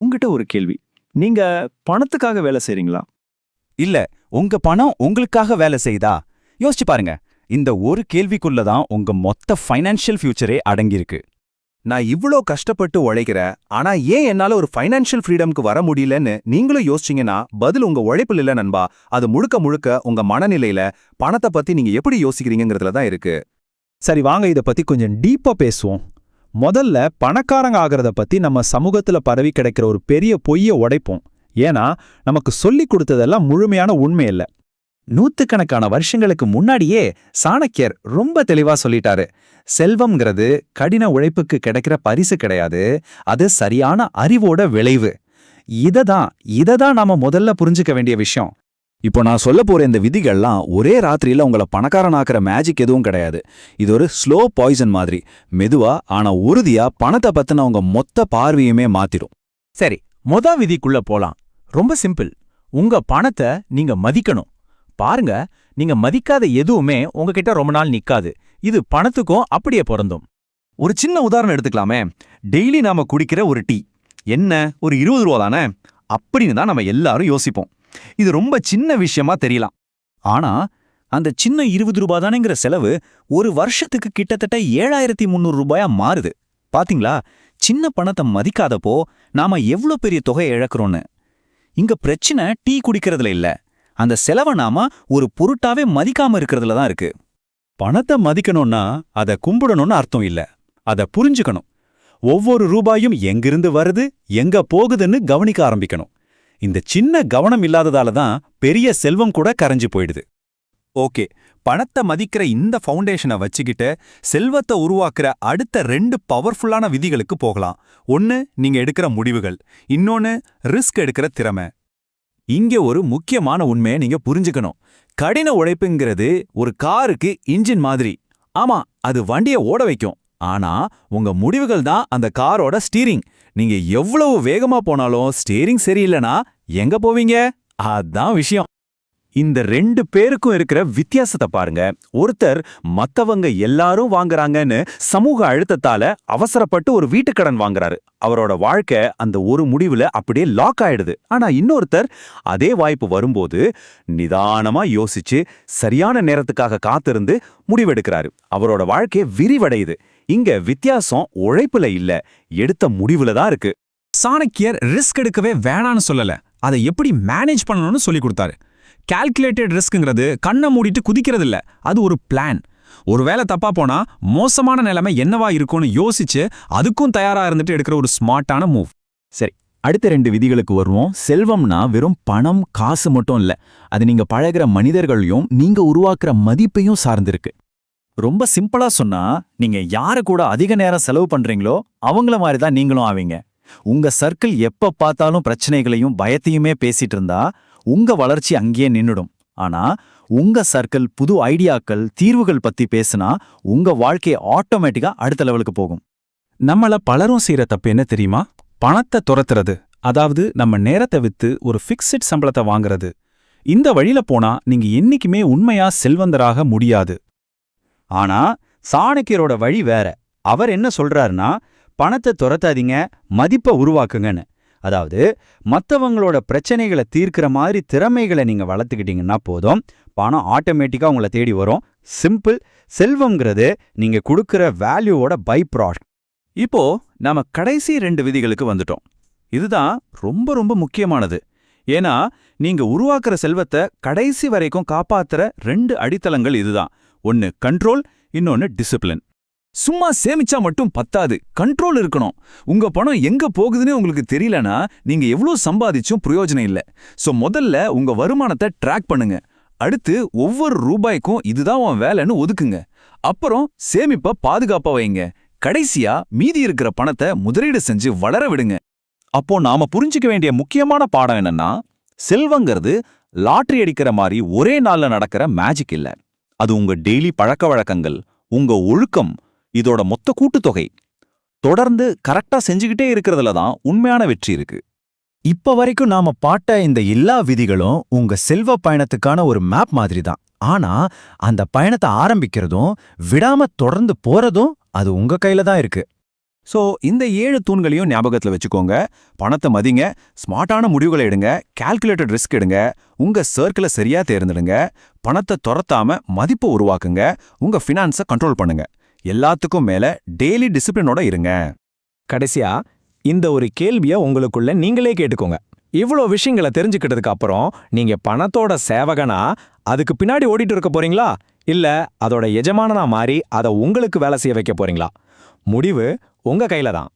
உங்ககிட்ட ஒரு கேள்வி. நீங்க பணத்துக்காக வேலை செய்றீங்களா? இல்ல உங்க பணம் உங்களுக்காக வேலை செய்தா? யோசிச்சு பாருங்க. இந்த ஒரு கேள்விக்குள்ள தான் உங்க மொத்த ஃபைனான்ஷியல் ஃபியூச்சரே அடங்கியிருக்கு. நான் இவ்ளோ கஷ்டப்பட்டு உழைக்கிறேன் ஆனா ஏன் என்னால ஒரு ஃபைனான்ஷியல் ஃப்ரீடம்க்கு வர முடியலன்னு நீங்களும் யோசிச்சீங்கன்னா பதில் உங்க உழைப்பில் இல்ல நண்பா. அது முழுக்க முழுக்க உங்க மனநிலையில பணத்தை பத்தி நீங்க எப்படி யோசிக்கிறீங்கிறதுல தான் இருக்கு. சரி வாங்க இத பத்தி கொஞ்சம் டீப்பா பேசுவோம். முதல்ல பணக்காரங்க ஆகிறத பத்தி நம்ம சமூகத்துல பரவி கிடைக்கிற ஒரு பெரிய பொய்ய உடைப்போம். ஏன்னா நமக்கு சொல்லிக் கொடுத்ததெல்லாம் முழுமையான உண்மை இல்ல. நூத்துக்கணக்கான வருஷங்களுக்கு முன்னாடியே சாணக்கியர் ரொம்ப தெளிவா சொல்லிட்டாரு. செல்வம்ங்கிறது கடின உழைப்புக்கு கிடைக்கிற பரிசு கிடையாது. அது சரியான அறிவோட விளைவு. இததான் இததான் நாம முதல்ல புரிஞ்சுக்க வேண்டிய விஷயம். இப்போ நான் சொல்ல போற இந்த விதிகள்லாம் ஒரே ராத்திரியில உங்களை பணக்காரனாக்குற மேஜிக் எதுவும் கிடையாது. இது ஒரு ஸ்லோ பாய்சன் மாதிரி. மெதுவா ஆனா உறுதியா பணத்தை பத்தின உங்க மொத்த பார்வையுமே மாத்திடும் சரி மொத விதிக்குள்ள போலாம். ரொம்ப சிம்பிள் உங்க பணத்தை நீங்க மதிக்கணும். பாருங்க நீங்க மதிக்காத எதுவுமே உங்ககிட்ட ரொம்ப நாள் நிக்காது. இது பணத்துக்கும் அப்படியே பொருந்தும். ஒரு சின்ன உதாரணம் எடுத்துக்கலாமே. டெய்லி நாம குடிக்கிற ஒரு டீ. என்ன? ஒரு இருபது ரூபா தானே அப்படின்னு தான் நம்ம எல்லாரும் யோசிப்போம். இது ரொம்ப சின்ன விஷயமா தெரியலாம். ஆனா அந்த சின்ன இருபது ரூபாய் தானேங்கிற செலவு ஒரு வருஷத்துக்கு கிட்டத்தட்ட ஏழாயிரத்தி முந்நூறு ரூபாயா மாறுது. பாத்தீங்களா? சின்ன பணத்தை மதிக்காதப்போ நாம எவ்ளோ பெரிய தொகையை இழக்கிறோன்னு. இங்க பிரச்சனை டீ குடிக்கிறதுல இல்ல. அந்த செலவை நாம ஒரு பொருட்டாவே மதிக்காம இருக்கிறதுல தான் இருக்கு. பணத்தை மதிக்கணும்னா அதை கும்பிடணும்னு அர்த்தம் இல்ல. அதை புரிஞ்சுக்கணும். ஒவ்வொரு ரூபாயும் எங்கிருந்து வருது எங்க போகுதுன்னு கவனிக்க ஆரம்பிக்கணும். இந்த சின்ன கவனம் இல்லாததால தான் பெரிய செல்வம் கூட கரைஞ்சு போயிடுது. ஓகே பணத்தை மதிக்கிற இந்த ஃபவுண்டேஷனை வச்சுக்கிட்டு செல்வத்தை உருவாக்குற அடுத்த ரெண்டு பவர்ஃபுல்லான விதிகளுக்கு போகலாம். ஒன்னு நீங்க எடுக்கிற முடிவுகள். இன்னொன்னு ரிஸ்க் எடுக்கிற திறமை. இங்க ஒரு முக்கியமான உண்மையை நீங்க புரிஞ்சுக்கணும். கடின உழைப்புங்கிறது ஒரு காருக்கு இன்ஜின் மாதிரி. ஆமா அது வண்டியை ஓட வைக்கும். ஆனா உங்க முடிவுகள் தான் அந்த காரோட ஸ்டீரிங். நீங்க எவ்வளவு வேகமா போனாலும் ஸ்டீரிங் சரியில்லைனா எங்க போவீங்க? அதான் விஷயம். இந்த ரெண்டு பேருக்கும் இருக்கிற வித்தியாசத்தை பாருங்க. ஒருத்தர் மத்தவங்க எல்லாரும் வாங்குறாங்கன்னு சமூக அழுத்தத்தால அவசரப்பட்டு ஒரு வீட்டுக்கடன் வாங்குறாரு. அவரோட வாழ்க்கை அந்த ஒரு முடிவுல அப்படியே லாக் ஆயிடுது. ஆனா இன்னொருத்தர் அதே வாய்ப்பு வரும்போது நிதானமா யோசிச்சு சரியான நேரத்துக்காக காத்திருந்து முடிவெடுக்கிறாரு. அவரோட வாழ்க்கை விரிவடையுது. இங்க வித்தியாசம் உழைப்புல இல்ல. எடுத்த முடிவுல தான் இருக்கு. சாணக்கியர் ரிஸ்க் எடுக்கவே வேணான்னு சொல்லல. அதை எப்படி மேனேஜ் பண்ணணும்னு சொல்லி கொடுத்தாரு. கால்குலேட்டட் ரிஸ்க்குங்கிறது கண்ணை மூடிட்டு குதிக்கிறது இல்லை அது ஒரு பிளான் ஒருவேளை தப்பா போனா மோசமான நிலைமை என்னவா இருக்கும்னு யோசிச்சு அதுக்கும் தயாரா இருந்துட்டு எடுக்கிற ஒரு ஸ்மார்ட்டான மூவ் சரி அடுத்த ரெண்டு விதிகளுக்கு வருவோம். செல்வம்னா வெறும் பணம் காசு மட்டும் இல்ல. அது நீங்க பழகுற மனிதர்களையும் நீங்க உருவாக்குற மதிப்பையும் சார்ந்திருக்கு. ரொம்ப சிம்பிளா சொன்னா நீங்க யாரு கூட அதிக நேரம் செலவு பண்றீங்களோ அவங்கள மாதிரி தான் நீங்களும் ஆவீங்க. உங்க சர்க்கிள் எப்ப பார்த்தாலும் பிரச்சனைகளையும் பயத்தையுமே பேசிட்டு இருந்தா உங்க வளர்ச்சி அங்கேயே நின்னுடும். ஆனா உங்க சர்க்கிள் புது ஐடியாக்கள் தீர்வுகள் பத்தி பேசுனா உங்க வாழ்க்கை ஆட்டோமேட்டிக்கா அடுத்த லெவலுக்கு போகும். நம்மள பலரும் செய்யற தப்பு என்ன தெரியுமா? பணத்தை துரத்துறது. அதாவது நம்ம நேரத்தை வித்து ஒரு ஃபிக்ஸட் சம்பளத்தை வாங்குறது. இந்த வழியில போனா நீங்க என்னைக்குமே உண்மையா செல்வந்தராக முடியாது. ஆனா சாணக்கியரோட வழி வேற. அவர் என்ன சொல்றாருன்னா பணத்தை துரத்தாதீங்க மதிப்பை உருவாக்குங்கன்னு. அதாவது மத்தவங்களோட பிரச்சனைகளை தீர்க்கிற மாதிரி திறமைகளை நீங்க வளர்த்துக்கிட்டீங்கன்னா போதும். பணம் ஆட்டோமேட்டிக்கா உங்களை தேடி வரும். சிம்பிள் செல்வம்ங்கிறது நீங்க கொடுக்குற வேல்யூவோட பை ப்ராடக்ட் இப்போ நாம கடைசி ரெண்டு விதிகளுக்கு வந்துட்டோம். இதுதான் ரொம்ப ரொம்ப முக்கியமானது. ஏன்னா நீங்க உருவாக்குற செல்வத்தை கடைசி வரைக்கும் காப்பாத்துற ரெண்டு அடித்தளங்கள் இதுதான். ஒன்னு கண்ட்ரோல் இன்னொன்னு டிசிப்ளின் சும்மா சேமிச்சா மட்டும் பத்தாது. கண்ட்ரோல் இருக்கணும். உங்க பணம் எங்க போகுதுன்னு உங்களுக்கு தெரியலனா நீங்க எவ்வளவு சம்பாதிச்சும் பிரயோஜனம் இல்ல. சோ முதல்ல உங்க வருமானத்தை ட்ராக் பண்ணுங்க. அடுத்து ஒவ்வொரு ரூபாய்க்கும் இதுதான் உன் வேலைன்னு ஒதுக்குங்க. அப்புறம் சேமிப்ப பாதுகாப்பா வைங்க. கடைசியா மீதி இருக்கிற பணத்தை முதலீடு செஞ்சு வளர விடுங்க. அப்போ நாம புரிஞ்சுக்க வேண்டிய முக்கியமான பாடம் என்னன்னா செல்வங்கிறது லாட்டரி அடிக்கிற மாதிரி ஒரே நாள்ல நடக்கிற மேஜிக் இல்ல. அது உங்க டெய்லி பழக்க வழக்கங்கள் உங்க ஒழுக்கம் இதோட மொத்த கூட்டுத்தொகை. தொடர்ந்து கரெக்டா செஞ்சுக்கிட்டே இருக்கிறதுல தான் உண்மையான வெற்றி இருக்கு. இப்ப வரைக்கும் நாம பாட்ட இந்த எல்லா விதிகளும் உங்க செல்வ பயணத்துக்கான ஒரு மேப் மாதிரி தான். ஆனா அந்த பயணத்தை ஆரம்பிக்கிறதும் விடாம தொடர்ந்து போறதும் அது உங்க கையில தான் இருக்கு. சோ இந்த ஏழு தூண்களையும் ஞாபகத்துல வச்சுக்கோங்க. பணத்தை மதிங்க ஸ்மார்ட்டான முடிவுகளை எடுங்க கால்குலேட்டட் ரிஸ்க் எடுங்க உங்க சர்க்கிளை சரியா தேர்ந்தெடுங்க பணத்தை துரத்தாம மதிப்பை உருவாக்குங்க உங்க ஃபினான்ஸை கண்ட்ரோல் பண்ணுங்க. எல்லாத்துக்கும் மேல டெய்லி டிசிப்ளினோட இருங்க. கடைசியா இந்த ஒரு கேள்விய உங்களுக்குள்ள நீங்களே கேட்டுக்கோங்க. இவ்வளோ விஷயங்களை தெரிஞ்சுக்கிட்டதுக்கு அப்புறம் நீங்க பணத்தோட சேவகனா அதுக்கு பின்னாடி ஓடிட்டு இருக்க போறீங்களா? இல்ல அதோட எஜமானனா மாறி அதை உங்களுக்கு வேலை செய்ய வைக்க போறீங்களா? முடிவு உங்க கையில தான்.